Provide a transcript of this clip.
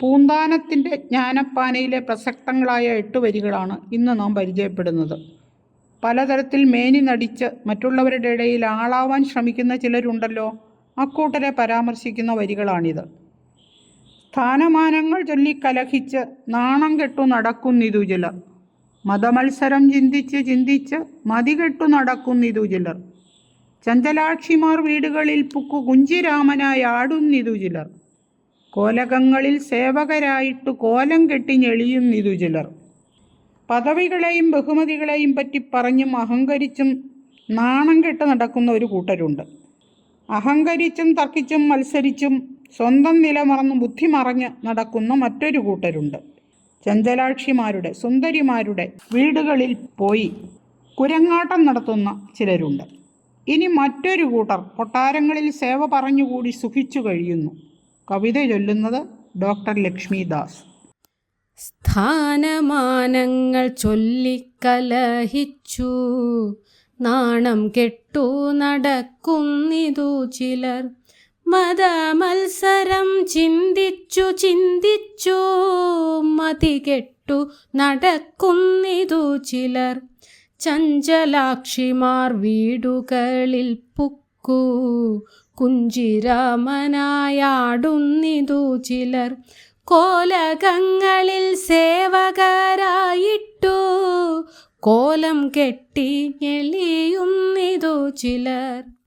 പൂന്താനത്തിന്റെ ജ്ഞാനപ്പാനയിലെ പ്രസക്തങ്ങളായ എട്ട് വരികളാണ് ഇന്ന് നാം പരിചയപ്പെടുന്നത്. പലതരത്തിൽ മേനി നടിച്ച് മറ്റുള്ളവരുടെ ഇടയിൽ ആളാവാൻ ശ്രമിക്കുന്ന ചിലരുണ്ടല്ലോ. അക്കൂട്ടരെ പരാമർശിക്കുന്ന വരികളാണിത്. സ്ഥാനമാനങ്ങൾ ചൊല്ലി കലഹിച്ച് നാണം കെട്ടു നടക്കുന്നിതു ചിലർ. മതമത്സരം ചിന്തിച്ച് ചിന്തിച്ച് മതികെട്ടു നടക്കുന്നിതു ചിലർ. ചഞ്ചലാക്ഷിമാർ വീടുകളിൽ പുക്കു കുഞ്ചിരാമനായി ആടുന്നിതു ചിലർ. കോലകങ്ങളിൽ സേവകരായിട്ട് കോലം കെട്ടി ഞെളിയുന്നിതു ചിലർ. പദവികളെയും ബഹുമതികളെയും പറ്റി പറഞ്ഞും അഹങ്കരിച്ചും നാണം കെട്ട് നടക്കുന്ന ഒരു കൂട്ടരുണ്ട്. അഹങ്കരിച്ചും തർക്കിച്ചും മത്സരിച്ചും സ്വന്തം നില മറന്നും ബുദ്ധി മറഞ്ഞ് നടക്കുന്ന മറ്റൊരു കൂട്ടരുണ്ട്. ചഞ്ചലാക്ഷിമാരുടെ സുന്ദരിമാരുടെ വീടുകളിൽ പോയി കുരങ്ങാട്ടം നടത്തുന്ന ചിലരുണ്ട്. ഇനി മറ്റൊരു കൂട്ടർ കൊട്ടാരങ്ങളിൽ സേവ പറഞ്ഞുകൂടി സുഖിച്ചു കഴിയുന്നു. കവിത ചൊല്ലുന്നത് ഡോക്ടർ ലക്ഷ്മിദാസ് സ്ഥാനമാനങ്ങൾ ചൊല്ലിക്കലഹിച്ചു നാണം കെട്ടു നടക്കുന്നിതു ചിലർ. മതമത്സരം ചിന്തിച്ചു ചിന്തിച്ചു മതി കെട്ടു നടക്കുന്നിതു ചിലർ. ചഞ്ചലാക്ഷിമാർ വീടുകളിൽ പുക്കു കുഞ്ചിരാമനായാടുന്നിതു ചിലർ. കോലകങ്ങളിൽ സേവകരായിട്ടു. കോലം കെട്ടി ഞെളിയുന്നിതു ചിലർ.